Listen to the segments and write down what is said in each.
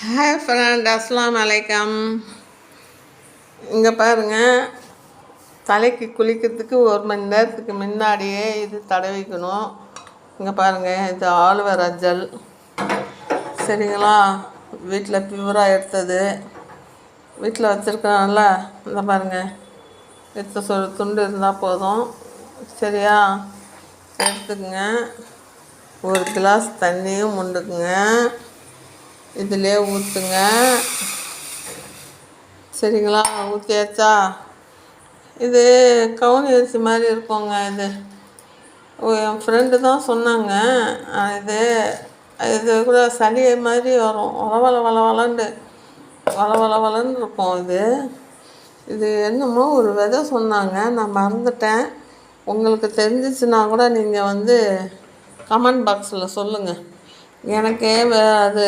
Hi friend அஸ்லாம் வலைக்கம் இங்கே பாருங்கள் தலைக்கு குளிக்கிறதுக்கு ஒரு மணி நேரத்துக்கு முன்னாடியே இது தடவிக்கணும். இங்கே பாருங்கள் இது ஆலுவேரா ஜல் சரிங்களா? வீட்டில் பியூராக எடுத்தது. வீட்டில் வச்சுருக்கோம்ல இந்த பாருங்கள் எடுத்த சொல் துண்டு இருந்தால் போதும். சரியா? எடுத்துக்கங்க. ஒரு கிளாஸ் தண்ணியும் முண்டுக்குங்க இதிலே ஊற்றுங்க சரிங்களா? ஊற்றியாச்சா இது கவுனி அரிசி மாதிரி இருக்குங்க இது. என் ஃப்ரெண்டு தான் சொன்னாங்க. இது இது கூட சளி மாதிரி வரும். வளவள வளவளண்டு வளவள வளன்னு இருக்கும் இது. இது என்னமோ ஒரு விதை சொன்னாங்க. நான் மறந்துட்டேன். உங்களுக்கு தெரிஞ்சிச்சுன்னா கூட நீங்கள் வந்து கமெண்ட் பாக்ஸில் சொல்லுங்கள் எனக்கே அது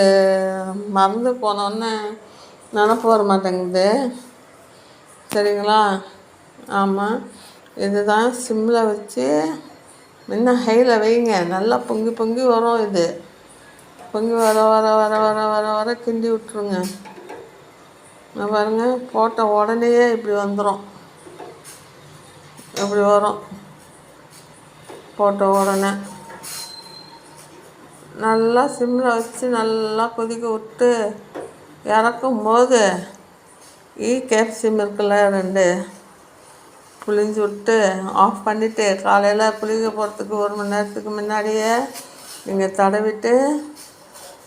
மறந்து போனோன்னே நினப்பு வர மாட்டேங்குது. சரிங்களா? ஆமாம் இதுதான் சிம்மில் வச்சு முன்ன ஹையில் வைங்க. நல்லா பொங்கி பொங்கி வரும் இது. பொங்கி வர வர வர வர வர வர கிண்டி விட்ருங்க பாருங்கள் போட்ட உடனேயே இப்படி வந்துடும் இப்படி வரும். போட்ட உடனே. நல்லா சிம்மில் வச்சு நல்லா கொதிக்க விட்டு இறக்கும் போது ஈ e கேப்சிம் இருக்குல்ல ரெண்டு. புளிஞ்சு விட்டு ஆஃப் பண்ணிவிட்டு காலையில் புளிக்க போகிறதுக்கு ஒரு மணி நேரத்துக்கு முன்னாடியே நீங்கள் தடவிட்டு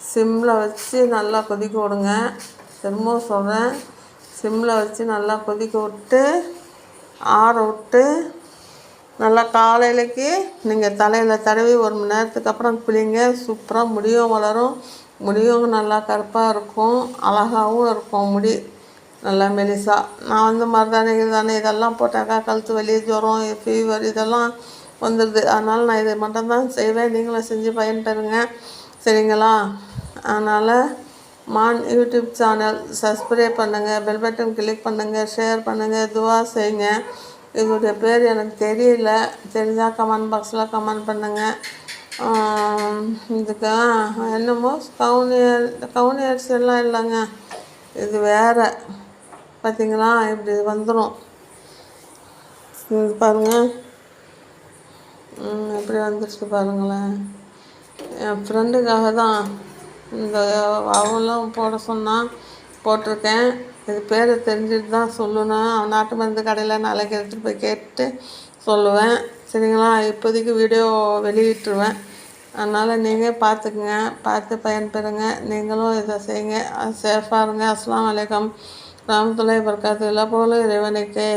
சிம்மில் வச்சு நல்லா கொதிக்க விடுங்க. திரும்பவும் சொல்கிறேன் சிம்மில் வச்சு நல்லா கொதிக்க விட்டு ஆற விட்டு நல்லா காலையிலக்கு நீங்கள் தலையில் தடவி ஒரு மணி நேரத்துக்கு அப்புறம் குளிங்க. சூப்பராக முடியும் வளரும். முடியும் நல்லா கருப்பாக இருக்கும். அழகாகவும் இருக்கும் முடி. நல்லா மெலிசாக நான் வந்து மருதாணி தானே இதெல்லாம் போட்டாக்கா கழுத்து வலி ஜுரம் ஃபீவர் இதெல்லாம் வந்துடுது அதனால் நான் இதை மட்டும்தான் செய்வேன். நீங்களும் செஞ்சு பயன்பெறுங்க. சரிங்களா? அதனால் மான் யூடியூப் சேனல் சப்ஸ்கிரைப் பண்ணுங்கள் பெல் பட்டன் கிளிக் பண்ணுங்கள் ஷேர் பண்ணுங்கள் துவா செய்யுங்க இதோடைய பேர் எனக்கு தெரியல. தெரிஞ்சால் கமெண்ட் பாக்ஸில் கமெண்ட் பண்ணுங்கள் இதுக்கு என்னமோ கவுனியர் கவுனி அரிசியெல்லாம் இல்லைங்க. இது வேறு. பார்த்திங்களா இப்படி வந்துடும் பாருங்கள் எப்படி வந்துருச்சு பாருங்களேன். என் ஃப்ரெண்டுக்காக தான் இந்த அவளும் போட சொன்னால் போட்டிருக்கேன். இது பேரை தெரிஞ்சுட்டு தான் சொல்லணும். நாட்டு மருந்து கடையில் நாளைக்கு எடுத்துகிட்டு போய் கேட்டு சொல்லுவேன். சரிங்களா? இப்போதைக்கு வீடியோ வெளியிட்டுருவேன். அதனால் நீங்கள் பார்த்துக்குங்க. பார்த்து பயன்பெறுங்க நீங்களும் இதை செய்யுங்க. சேஃபாக இருங்க. அஸ்லாம் வலைக்கம் ராமத்துላይ பர்காத்து இல்லை போல இறைவனுக்கு